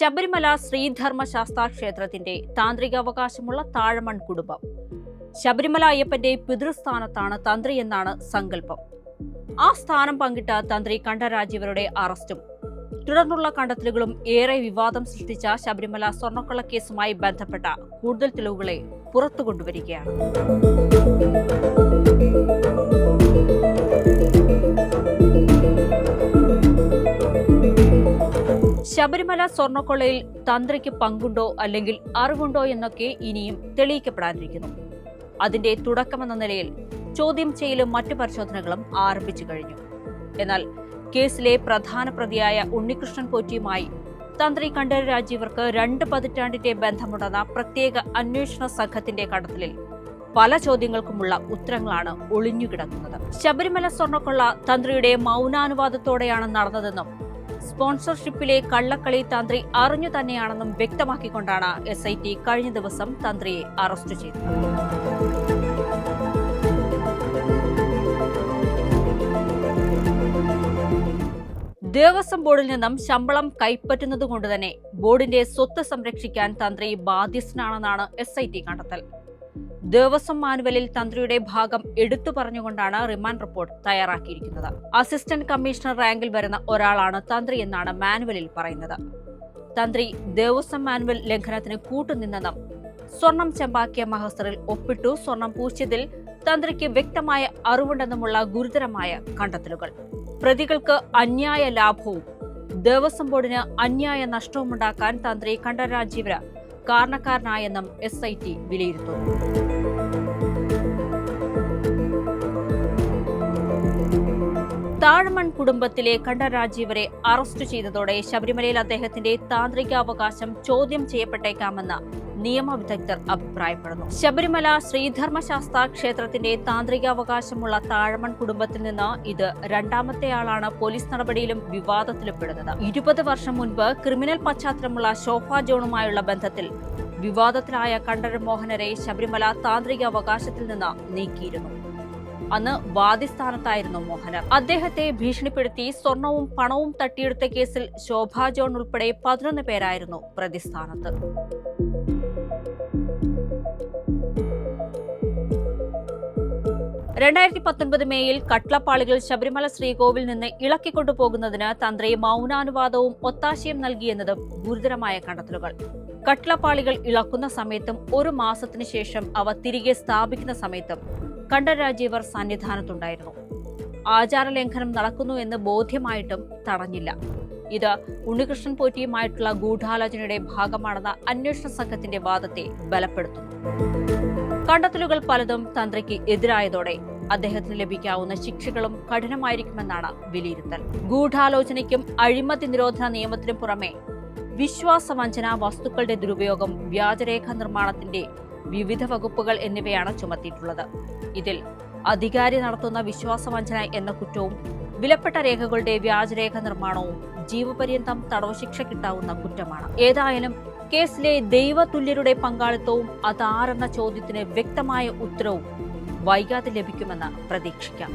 ശബരിമല ശ്രീധർമ്മശാസ്ത്ര ക്ഷേത്രത്തിന്റെ താന്ത്രികാവകാശമുള്ള താഴമൺ കുടുംബം. ശബരിമല അയ്യപ്പന്റെ പിതൃസ്ഥാനത്താണ് തന്ത്രി എന്നാണ് സങ്കല്പം. ആ സ്ഥാനം പങ്കിട്ട തന്ത്രി കണ്ഠരാജീവരുടെ അറസ്റ്റും. തുടർന്നുള്ള കണ്ടെത്തലുകളും ഏറെ വിവാദം സൃഷ്ടിച്ച ശബരിമല സ്വർണക്കൊള്ള കേസുമായി ബന്ധപ്പെട്ട കൂടുതൽ തെളിവുകളെ പുറത്തു ശബരിമല സ്വർണക്കൊള്ളയിൽ തന്ത്രിക്ക് പങ്കുണ്ടോ അല്ലെങ്കിൽ അറിവുണ്ടോ എന്നൊക്കെ ഇനിയും തെളിയിക്കപ്പെടാനിരിക്കുന്നു. അതിന്റെ തുടക്കമെന്ന നിലയിൽ ചോദ്യം ചെയ്യലും മറ്റു പരിശോധനകളും ആരംഭിച്ചു കഴിഞ്ഞു. എന്നാൽ കേസിലെ പ്രധാന പ്രതിയായ ഉണ്ണികൃഷ്ണൻ പോറ്റിയുമായി തന്ത്രി കണ്ഠര രാജീവർക്ക് രണ്ട് പതിറ്റാണ്ടിന്റെ ബന്ധമുണ്ടെന്ന പ്രത്യേക അന്വേഷണ സംഘത്തിന്റെ കടത്തലിൽ പല ചോദ്യങ്ങൾക്കുമുള്ള ഉത്തരങ്ങളാണ് ഒളിഞ്ഞുകിടക്കുന്നത്. ശബരിമല സ്വർണക്കൊള്ള തന്ത്രിയുടെ മൗനാനുവാദത്തോടെയാണ് നടന്നതെന്നും സ്പോൺസർഷിപ്പിലെ കള്ളക്കളി തന്ത്രി അറിഞ്ഞു തന്നെയാണെന്നും വ്യക്തമാക്കിക്കൊണ്ടാണ് എസ് കഴിഞ്ഞ ദിവസം തന്ത്രിയെ അറസ്റ്റ് ചെയ്തത്. ദേവസ്വം ബോർഡിൽ നിന്നും ശമ്പളം കൈപ്പറ്റുന്നതുകൊണ്ട് തന്നെ ബോർഡിന്റെ സ്വത്ത് സംരക്ഷിക്കാൻ തന്ത്രി ബാധ്യസ്ഥനാണെന്നാണ് എസ് ഐ ടി കണ്ടെത്തൽ. ദേവസ്വം മാനുവലിൽ തന്ത്രിയുടെ ഭാഗം എടുത്തു പറഞ്ഞുകൊണ്ടാണ് റിമാൻഡ് റിപ്പോർട്ട് തയ്യാറാക്കിയിരിക്കുന്നത്. അസിസ്റ്റന്റ് കമ്മീഷണർ റാങ്കിൽ വരുന്ന ഒരാളാണ് തന്ത്രി എന്നാണ് മാനുവലിൽ പറയുന്നത്. തന്ത്രി ദേവസ്വം മാനുവൽ ലംഘനത്തിന് കൂട്ടുനിന്നെന്നും സ്വർണം ചെമ്പാക്കിയ മഹസറിൽ ഒപ്പിട്ടു സ്വർണം പൂശിയതിൽ തന്ത്രിക്ക് വ്യക്തമായ അറിവുണ്ടെന്നുമുള്ള ഗുരുതരമായ കണ്ടെത്തലുകൾ. പ്രതികൾക്ക് അന്യായ ലാഭവും ദേവസ്വം ബോർഡിന് അന്യായ നഷ്ടവുമുണ്ടാക്കാൻ തന്ത്രി കണ്ഠരാജീവര കാരണക്കാരനായെന്നും എസ് ഐ ടി വിലയിരുത്തുന്നു. താഴ്മൺ കുടുംബത്തിലെ കണ്ഠരാജീവരെ അറസ്റ്റ് ചെയ്തതോടെ ശബരിമലയിൽ അദ്ദേഹത്തിന്റെ താന്ത്രികാവകാശം ചോദ്യം ചെയ്യപ്പെട്ടേക്കാമെന്ന് നിയമവിദഗ്ധർ അഭിപ്രായപ്പെടുന്നു. ശബരിമല ശ്രീധർമ്മശാസ്ത്ര ക്ഷേത്രത്തിന്റെ താന്ത്രികാവകാശമുള്ള താഴമൺ കുടുംബത്തിൽ നിന്ന് ഇത് രണ്ടാമത്തെയാളാണ് പോലീസ് നടപടിയിലും വിവാദത്തിലും പെടുന്നത് ഇരുപത് വർഷം മുൻപ് ക്രിമിനൽ പശ്ചാത്തലമുള്ള ശോഭ ജോണുമായുള്ള ബന്ധത്തിൽ വിവാദത്തിലായ കണ്ഠരൻ മോഹനരെ ശബരിമല താന്ത്രികാവകാശത്തിൽ നിന്ന് നീക്കിയിരുന്നു. അന്ന് വാദിസ്ഥാനത്തായിരുന്നു മോഹനർ. അദ്ദേഹത്തെ ഭീഷണിപ്പെടുത്തി സ്വർണവും പണവും തട്ടിയെടുത്ത കേസിൽ ശോഭാ ജോൺ ഉൾപ്പെടെ പതിനൊന്ന് പേരായിരുന്നു പ്രതിസ്ഥാനത്ത്. രണ്ടായിരത്തി പത്തൊൻപത് മേയിൽ കട്ലപ്പാളികൾ ശബരിമല ശ്രീകോവിൽ നിന്ന് ഇളക്കിക്കൊണ്ടുപോകുന്നതിന് തന്ത്രി മൗനാനുവാദവും ഒത്താശയും നൽകിയെന്നതും ഗുരുതരമായ കണ്ടെത്തലുകൾ. കട്ലപ്പാളികൾ ഇളക്കുന്ന സമയത്തും ഒരു മാസത്തിനു ശേഷം അവ തിരികെ സ്ഥാപിക്കുന്ന സമയത്തും കണ്ഠരാജീവർ സന്നിധാനത്തുണ്ടായിരുന്നു. ആചാരലംഘനം നടക്കുന്നു എന്ന് ബോധ്യമായിട്ടും തടഞ്ഞില്ല. ഇത് ഉണ്ണികൃഷ്ണൻ പോറ്റിയുമായിട്ടുള്ള ഗൂഢാലോചനയുടെ ഭാഗമാണെന്ന അന്വേഷണ സംഘത്തിന്റെ വാദത്തെ ബലപ്പെടുത്തുന്നു. കണ്ടെത്തലുകൾ പലതും തന്ത്രിക്ക് എതിരായതോടെ അദ്ദേഹത്തിന് ലഭിക്കാവുന്ന ശിക്ഷകളും കഠിനമായിരിക്കുമെന്നാണ് വിലയിരുത്തൽ. ഗൂഢാലോചനയ്ക്കും അഴിമതി നിരോധന നിയമത്തിനും പുറമെ വിശ്വാസവഞ്ചന വസ്തുക്കളുടെ ദുരുപയോഗം വ്യാജരേഖ നിർമ്മാണത്തിന്റെ വിവിധ വകുപ്പുകൾ എന്നിവയാണ് ചുമത്തിയിട്ടുള്ളത്. ഇതിൽ അധികാരി നടത്തുന്ന വിശ്വാസവഞ്ചന എന്ന കുറ്റവും വിലപ്പെട്ട രേഖകളുടെ വ്യാജരേഖ നിർമ്മാണവും ജീവപര്യന്തം തടവ് ശിക്ഷ കിട്ടാവുന്ന കുറ്റമാണ്. ഏതായാലും കേസിലെ ദൈവതുല്യരുടെ പങ്കാളിത്തവും അതാരെന്ന ചോദ്യത്തിന് വ്യക്തമായ ഉത്തരവും വൈകാതെ ലഭിക്കുമെന്ന് പ്രതീക്ഷിക്കാം.